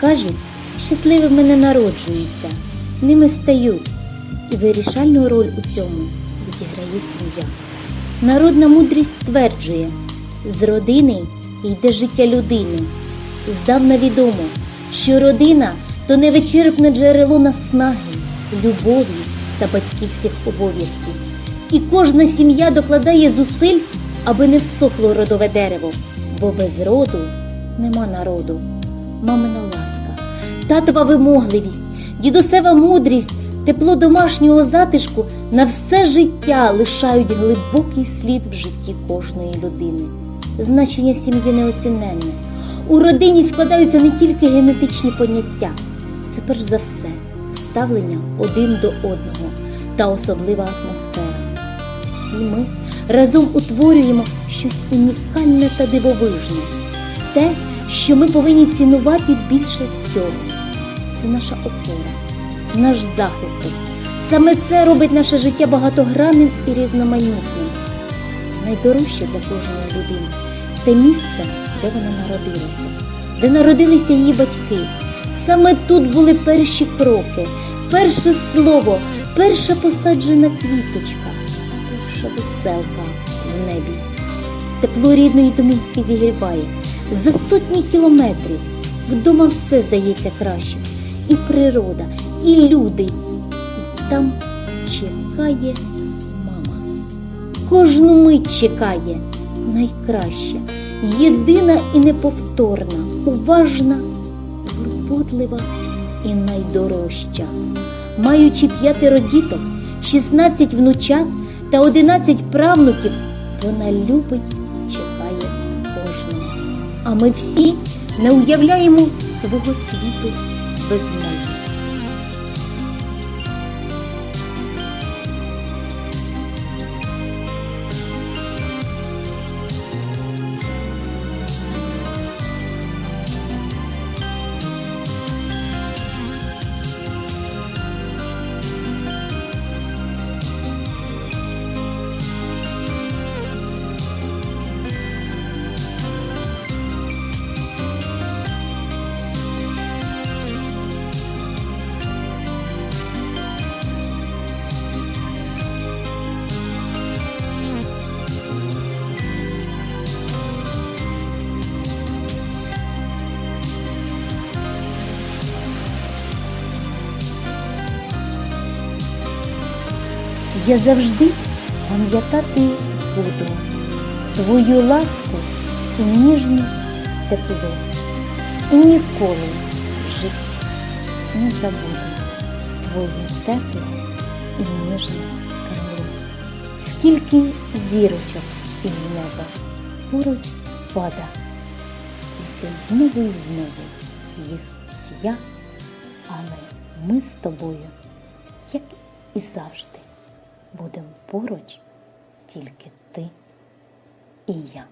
Кажуть, щасливими не народжуються, ними стають. І вирішальну роль у цьому відіграє сім'я. Народна мудрість стверджує, з родини йде життя людини. Здавна відомо, що родина то невичерпне джерело наснаги, любові та батьківських обов'язків. І кожна сім'я докладає зусиль, аби не всохло родове дерево, бо без роду нема народу. Мамина ласка, татова вимогливість, дідусева мудрість, тепло домашнього затишку на все життя лишають глибокий слід в житті кожної людини. Значення сім'ї неоціненне. У родині складаються не тільки генетичні поняття, це перш за все ставлення один до одного та особлива атмосфера. Всі ми разом утворюємо щось унікальне та дивовижне, те, що ми повинні цінувати більше всього. Це наша опора, наш захист. Саме це робить наше життя багатогранним і різноманітним. Найдорожче для кожної людини те місце, де вона народилася, де народилися її батьки. Саме тут були перші кроки, перше слово, перша посаджена квіточка, перша веселка в небі. Тепло рідної домівки зігріває за сотні кілометрів. Вдома все здається краще. І природа, і люди. І там чекає мама. Кожну мить чекає найкраща, єдина і неповторна, уважна, турботлива і найдорожча. Маючи п'ятеро діток, 16 внучат та 11 правнуків, вона любить, кожного. А ми всі не уявляємо свого світу без неї. Я завжди пам'ятати буду твою ласку і ніжність тепло. І ніколи в житті не забуду твоє тепле і ніжне крило. Скільки зірочок із неба поруч пада, скільки знову і знову їх сія, але ми з тобою, як і завжди, будемо поруч тільки ти і я.